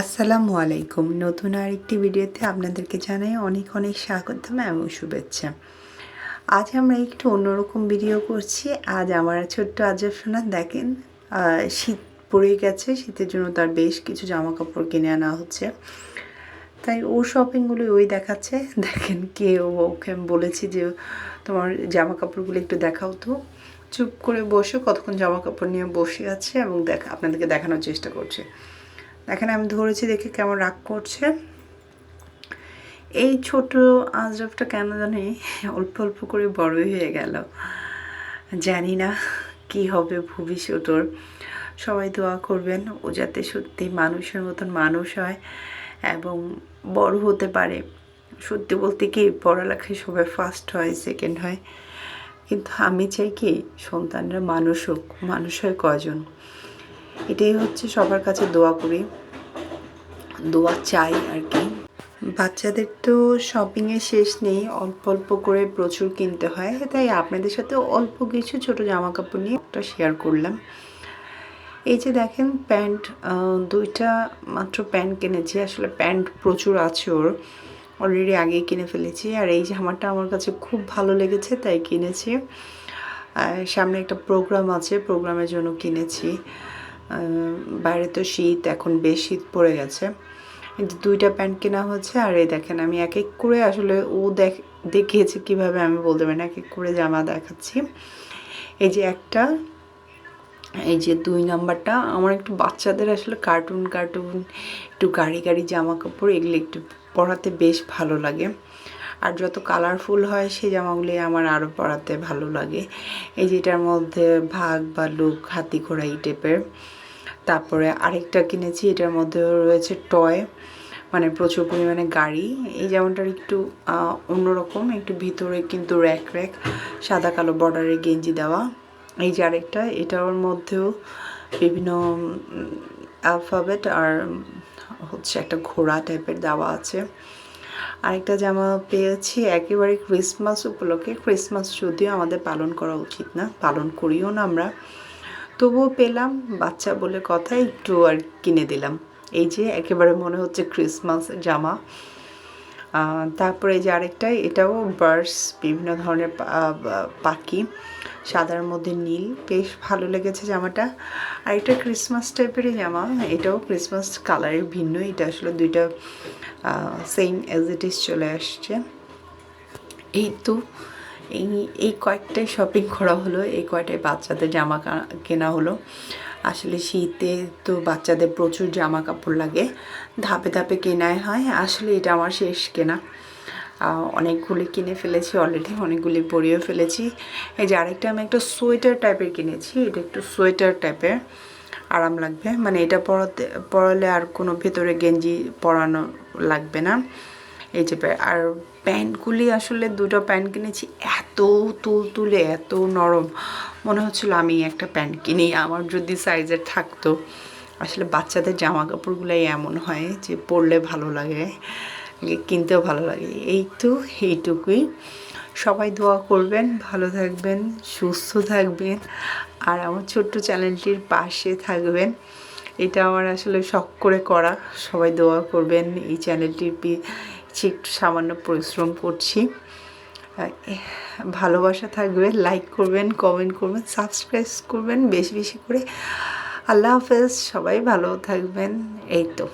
আসসালামু আলাইকুম। নতুন আরেকটি ভিডিওতে আপনাদেরকে জানাই অনেক অনেক স্বাগতম এবং শুভেচ্ছা। আজ আমরা একটু অন্যরকম ভিডিও করছি। আজ আমার ছোট্ট আজব সোনা, দেখেন শীত পড়ে গেছে, শীতের জন্য তার বেশ কিছু জামা কাপড় কিনে আনা হচ্ছে। তাই ও শপিংগুলো ওই দেখাচ্ছে। দেখেন কে ওকে আমি বলেছি যে, তোমার জামা কাপড়গুলো একটু দেখাও তো। চুপ করে বসে কতক্ষণ জামা কাপড় নিয়ে বসে আছে এবং দেখা, আপনাদেরকে দেখানোর চেষ্টা করছে। দেখেন আমি ধরেছি দেখে কেমন রাগ করছে। এই ছোট আজরফটা কেন জানি অল্প অল্প করে বড়ই হয়ে গেল। জানি না কি হবে ভবিষ্যৎ ওর। সবাই দোয়া করবেন ও যাতে সত্যি মানুষের মতন মানুষ হয় এবং বড় হতে পারে। সত্যি বলতে কি, পড়ালেখায় সবাই ফার্স্ট হয় সেকেন্ড হয়। কিন্তু আমি চাই কি, সন্তানরা মানুষ হোক। মানুষ হয় কজন এটাই হচ্ছে সবার কাছে দোয়া করি। দোয়া চাই আর কি। বাচ্চাদের তো শপিংয়ে শেষ নেই, অল্প অল্প করে প্রচুর কিনতে হয়। তাই আপনাদের সাথে অল্প কিছু ছোট জামা কাপড় নিয়ে একটা শেয়ার করলাম। এই যে দেখেন প্যান্ট দুইটা মাত্র প্যান্ট কিনেছি। আসলে প্যান্ট প্রচুর আছে ওর। অলরেডি আগেই কিনে ফেলেছি। আর এই জামাটা আমার কাছে খুব ভালো লেগেছে, তাই কিনেছি। সামনে একটা প্রোগ্রাম আছে প্রোগ্রামের জন্য কিনেছি। বাইরে তো শীত, এখন বেশ শীত পড়ে গেছে। দুইটা প্যান্ট কেনা হচ্ছে, আর এই দেখেন আমি এক এক করে আসলে ও দেখ, দেখিয়েছে কীভাবে আমি বলতে পারি এক এক করে জামা দেখাচ্ছি। এই যে একটা, এই যে দুই নাম্বারটা, আমার একটু বাচ্চাদের আসলে কার্টুন কার্টুন, একটু গাড়ি গাড়ি জামা কাপড় এগুলো একটু পরাতে বেশ ভালো লাগে। আর যত কালারফুল হয় সেই জামাগুলি আমার আরও পরাতে ভালো লাগে। এই যেটার মধ্যে ভাগ বা লুক হাতি ঘোড়া এই টাইপের তারপরে আরেকটা কিনেছি, এটার মধ্যে রয়েছে টয় মানে প্রচুর পরিমাণে গাড়ি। এই যেমনটার একটু অন্যরকম, একটু ভিতরে কিন্তু র্যাক র্যাক সাদা কালো বর্ডারের গেঞ্জি দেওয়া। এই যে আরেকটা, এটার মধ্যেও বিভিন্ন অ্যালফাবেট আর, হচ্ছে একটা ঘোড়া টাইপের দেওয়া আছে। আরেকটা জামা পেয়েছি, একেবারে ক্রিসমাস উপলক্ষে। ক্রিসমাস যদিও আমাদের পালন করা উচিত না, পালন করিও না আমরা। তবুও পেলাম, বাচ্চা বলে কথা, একটু আর কিনে দিলাম। এই যে, একেবারে মনে হচ্ছে ক্রিসমাস জামা। তারপরে যে আরেকটা, এটাও বার্ডস বিভিন্ন ধরনের পাখি, সাদার মধ্যে নীল। বেশ ভালো লেগেছে জামাটা। আর এটা ক্রিসমাস টাইপেরই জামা, এটাও ক্রিসমাস কালারের ভিন্ন। এটা আসলে দুইটা সেম এজ ইট ইজ চলে আসছে। এই তো এই এই কয়েকটাই শপিং করা হলো, এই কয়টাই বাচ্চাদের জামা কেনা হলো। আসলে শীতে তো বাচ্চাদের প্রচুর জামা কাপড় লাগে, ধাপে ধাপে কেনাই হয়, আসলে এটা আমার শেষ কেনা। অনেকগুলি কিনে ফেলেছি অলরেডি অনেকগুলি পরিয়েও ফেলেছি। এই যে আরেকটা আমি একটা সোয়েটার টাইপের কিনেছি, এটা একটু সোয়েটার টাইপের, আরাম লাগবে। মানে এটা পরাতে, পরালে আর কোনো ভেতরে গেঞ্জি পরানো লাগবে না। এই যে আর প্যান্টগুলি আসলে দুটো প্যান্ট কিনেছি, এত তুলতুলে এত নরম। মনে হচ্ছিল আমি একটা প্যান্ট কিনি, আমার যদি সাইজের থাকতো। আসলে বাচ্চাদের জামা কাপড়গুলোই এমন হয় যে পরলে ভালো লাগে, কিনতেও ভালো লাগে। এই তো, এইটুকুই। সবাই দোয়া করবেন, ভালো থাকবেন, সুস্থ থাকবেন, আর আমার ছোট্ট চ্যানেলটির পাশে থাকবেন। এটা আমার আসলে শখ করে করা। সবাই দোয়া করবেন এই চ্যানেলটির পিছে একটু সামান্য পরিশ্রম করছি। ভালোবাসা থাকবে লাইক করবেন কমেন্ট করবেন সাবস্ক্রাইব করবেন, বেশি বেশি করে। আল্লাহ হাফেজ, সবাই ভালো থাকবেন। এই তো।